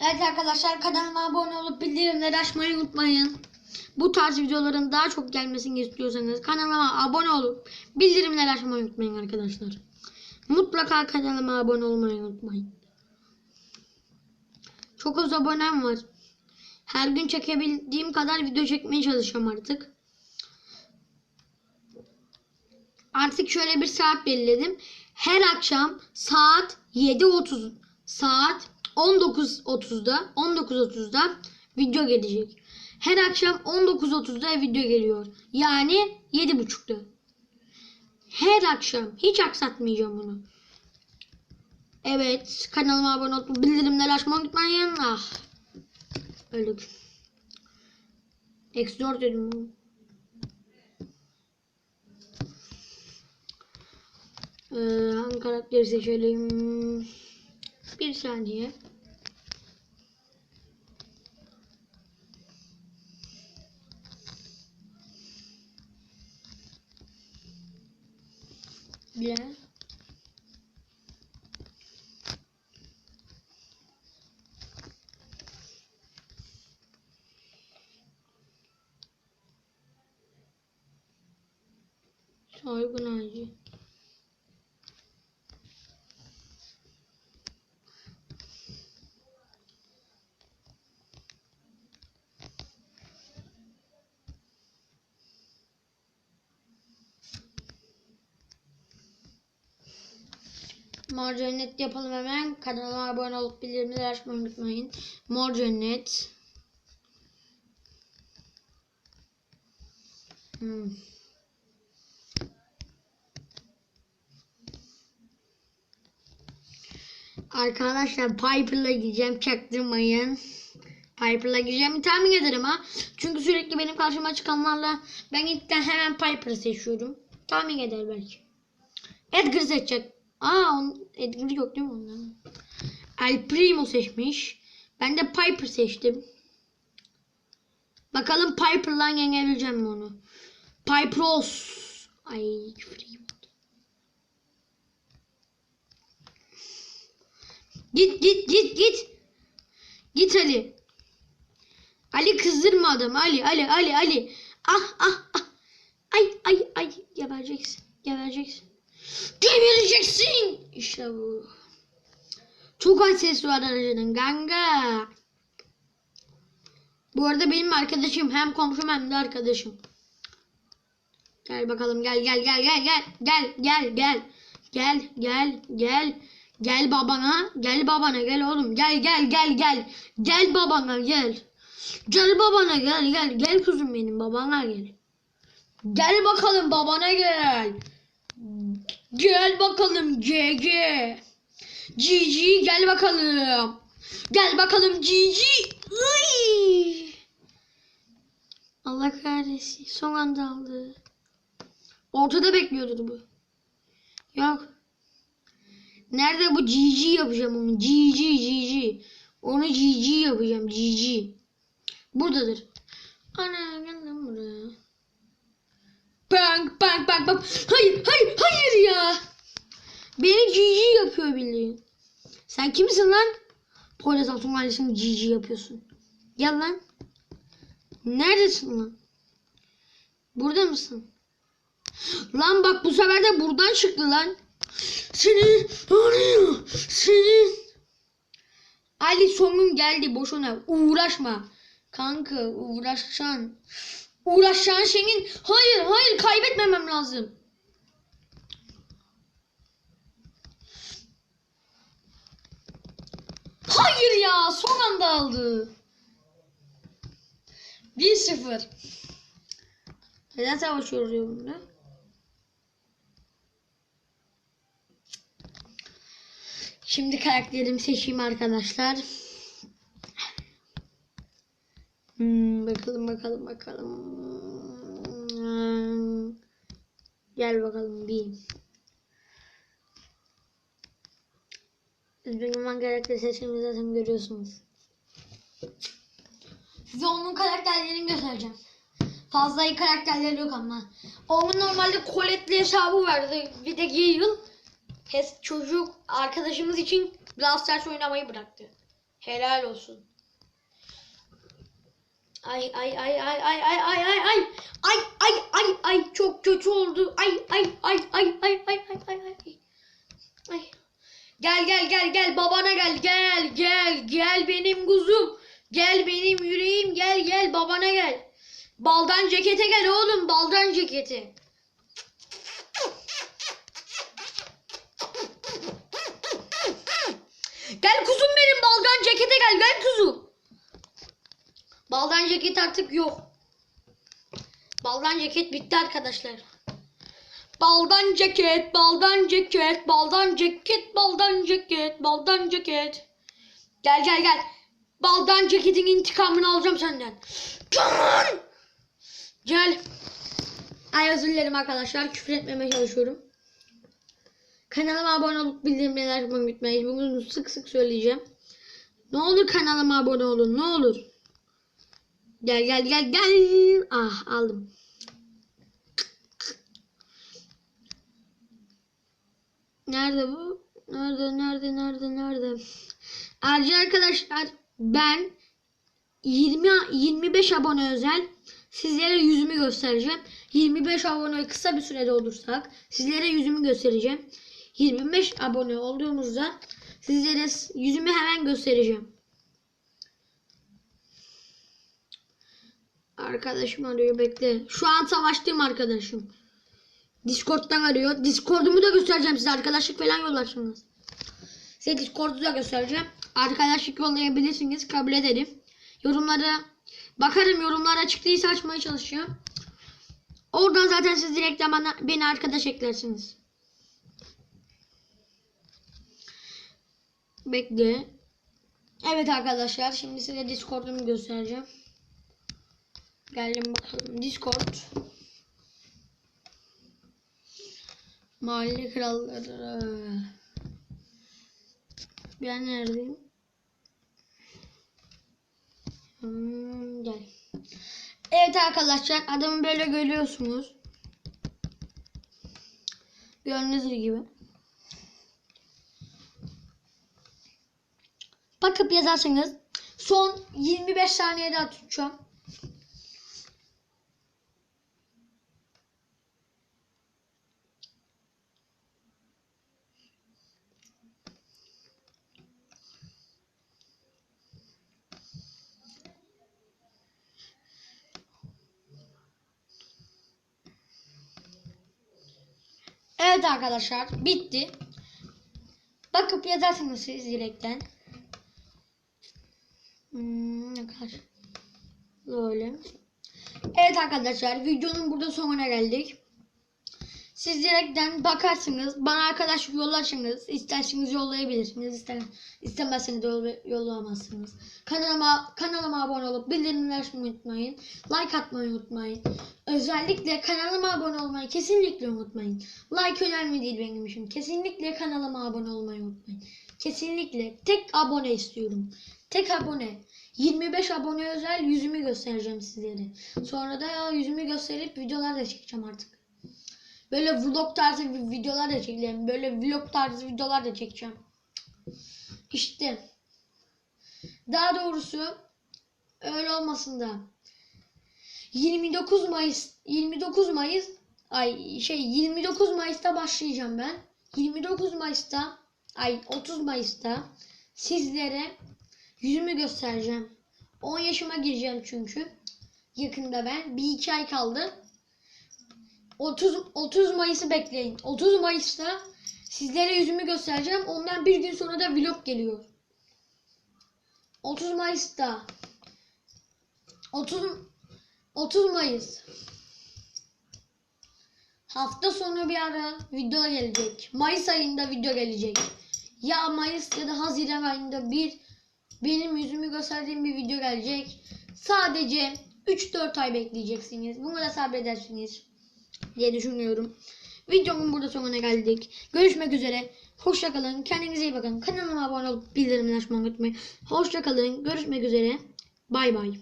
Evet arkadaşlar kanalıma abone olup bildirimleri açmayı unutmayın. Bu tarz videoların daha çok gelmesini istiyorsanız kanalıma abone olup bildirimleri açmayı unutmayın arkadaşlar. Mutlaka kanalıma abone olmayı unutmayın. Çok az abonem var. Her gün çekebildiğim kadar video çekmeye çalışıyorum artık. Artık şöyle bir saat belirledim. Her akşam saat 7.30 saat 19.30'da 19.30'da video gelecek. Her akşam 19.30'da video geliyor. Yani 7.30'da. Her akşam hiç aksatmayacağım bunu. Evet kanalıma abone olup bildirimleri açmayı unutmayın. Ah. Öldük. Eksi 4 dedim. Ee, hangi karakteri seçelim? Bir saniye. Bile. Soygun ağacı. Mor cennet yapalım hemen. Kanalıma abone olup bildirimleri açmayı unutmayın. Mor cennet. Hmm. Arkadaşlar Piper'la gideceğim çaktırmayın. Piper'la gideceğim tahmin ederim ha. Çünkü sürekli benim karşıma çıkanlarla ben ilkten hemen Piper'ı seçiyorum. Tahmin eder belki. Edgar seçecek. Aa on, Edgar yok değil mi ondan? El Primo seçmiş. Ben de Piper seçtim. Bakalım Piper'la yenebileceğim mi onu? Piperos. Ay küfür yiyeyim. Git git git git. Git Ali. Ali kızdırma adam. Ali Ali Ali Ali. Ah ah ah. Ay ay ay. Gebereceksin. Gebereceksin. Gebereceksin. İşte bu. Çok az ses var aracının ganga. Bu arada benim arkadaşım hem komşum hem de arkadaşım. Gel bakalım gel gel gel gel gel gel gel gel gel gel gel gel babana gel babana gel oğlum gel gel gel gel gel babana gel gel babana gel gel gel kuzum benim babana gel gel bakalım babana gel gel bakalım GG GG gel bakalım gel bakalım GG Iy. Allah kahretsin son anda aldı. Ortada bekliyordur bu. Yok. Nerede bu GG yapacağım onu. GG GG. Onu GG yapacağım. GG. Buradadır. Ana. Bang bang bang bang. Hayır hayır hayır ya. Beni GG yapıyor bildiğin. Sen kimsin lan? Poyraz Altun ailesini GG yapıyorsun. Gel lan. Neredesin lan? Burada mısın? Lan bak bu sefer de buradan çıktı lan. Seni arıyor. Seni. Ali sonun geldi boşuna. Uğraşma. Kanka uğraşacaksın. Uğraşacaksın senin. Hayır hayır kaybetmemem lazım. Hayır ya son anda aldı. 1-0. Neden savaşıyoruz ya bunda? Şimdi karakterimi seçeyim arkadaşlar. Hmm, bakalım bakalım bakalım. Hmm. Gel bakalım bir. Üzgünüm karakter seçimi zaten görüyorsunuz. Size onun karakterlerini göstereceğim. Fazla iyi karakterleri yok ama. Onun normalde Colette'li hesabı vardı. Bir de Gale. Pes çocuk arkadaşımız için Brawl Stars oynamayı bıraktı. Helal olsun. Ay ay ay ay ay ay ay ay ay ay ay ay ay çok kötü oldu. Ay ay ay ay ay ay ay ay ay. Ay. Gel gel gel gel babana gel gel gel gel benim kuzum. Gel benim yüreğim gel gel babana gel. Baldan cekete gel oğlum baldan cekete. Gel kuzum benim baldan cekete gel gel kuzum. Baldan ceket artık yok. Baldan ceket bitti arkadaşlar. Baldan ceket, baldan ceket, baldan ceket, baldan ceket, baldan ceket. Gel gel gel. Baldan ceketin intikamını alacağım senden. On. Gel. Ay özür dilerim arkadaşlar. Küfür etmemeye çalışıyorum. Kanalıma abone olup bildirimleri açmayı unutmayın. Bugün sık sık söyleyeceğim. Ne olur kanalıma abone olun. Ne olur. Gel gel gel gel. Ah aldım. Nerede bu? Nerede nerede nerede nerede? Ayrıca arkadaşlar ben 20 25 abone özel sizlere yüzümü göstereceğim. 25 abone kısa bir sürede olursak sizlere yüzümü göstereceğim. 25 abone olduğumuzda sizlere yüzümü hemen göstereceğim. Arkadaşım arıyor bekle. Şu an savaştığım arkadaşım. Discord'dan arıyor. Discord'umu da göstereceğim size. Arkadaşlık falan yollarsınız. Size Discord'u da göstereceğim. Arkadaşlık yollayabilirsiniz. Kabul ederim. Yorumlara bakarım. Yorumlar açık değilse açmaya çalışacağım. Oradan zaten siz direkt bana, beni arkadaş eklersiniz. Bekle. Evet arkadaşlar. Şimdi size Discord'umu göstereceğim. Gelin bakalım. Discord. Mahalle kralları. Ben neredeyim? Hmm, gel. Evet arkadaşlar adamı böyle görüyorsunuz. Gördüğünüz gibi. Bakıp yazarsanız son 25 saniye daha Evet arkadaşlar bitti. Bakıp yazarsınız siz direkten. Hmm, ne kadar böyle. Evet arkadaşlar videonun burada sonuna geldik. Siz direkten bakarsınız. Bana arkadaşlık yollarsınız. İsterseniz yollayabilirsiniz. İster, istemezseniz de yolla- yollayamazsınız. Kanalıma, kanalıma abone olup bildirimleri unutmayın. Like atmayı unutmayın. Özellikle kanalıma abone olmayı kesinlikle unutmayın. Like önemli değil benim için. Kesinlikle kanalıma abone olmayı unutmayın. Kesinlikle. Tek abone istiyorum. Tek abone. 25 abone özel yüzümü göstereceğim sizlere. Sonra da yüzümü gösterip videolar da çekeceğim artık. Böyle vlog tarzı vi- videolar da çekeceğim. Böyle vlog tarzı videolar da çekeceğim. İşte. Daha doğrusu öyle olmasın da. 29 Mayıs 29 Mayıs ay şey 29 Mayıs'ta başlayacağım ben. 29 Mayıs'ta ay 30 Mayıs'ta sizlere yüzümü göstereceğim. 10 yaşıma gireceğim çünkü. Yakında ben. Bir iki ay kaldı. 30 30 Mayıs'ı bekleyin. 30 Mayıs'ta sizlere yüzümü göstereceğim. Ondan bir gün sonra da vlog geliyor. 30 Mayıs'ta 30 30 Mayıs hafta sonu bir ara video gelecek. Mayıs ayında video gelecek. Ya Mayıs ya da Haziran ayında bir benim yüzümü gösterdiğim bir video gelecek. Sadece 3-4 ay bekleyeceksiniz. Bunu da sabredersiniz diye düşünüyorum. Videomun burada sonuna geldik. Görüşmek üzere. Hoşça kalın. Kendinize iyi bakın. Kanalıma abone olup bildirimleri açmayı unutmayın. Hoşça kalın. Görüşmek üzere. Bay bay.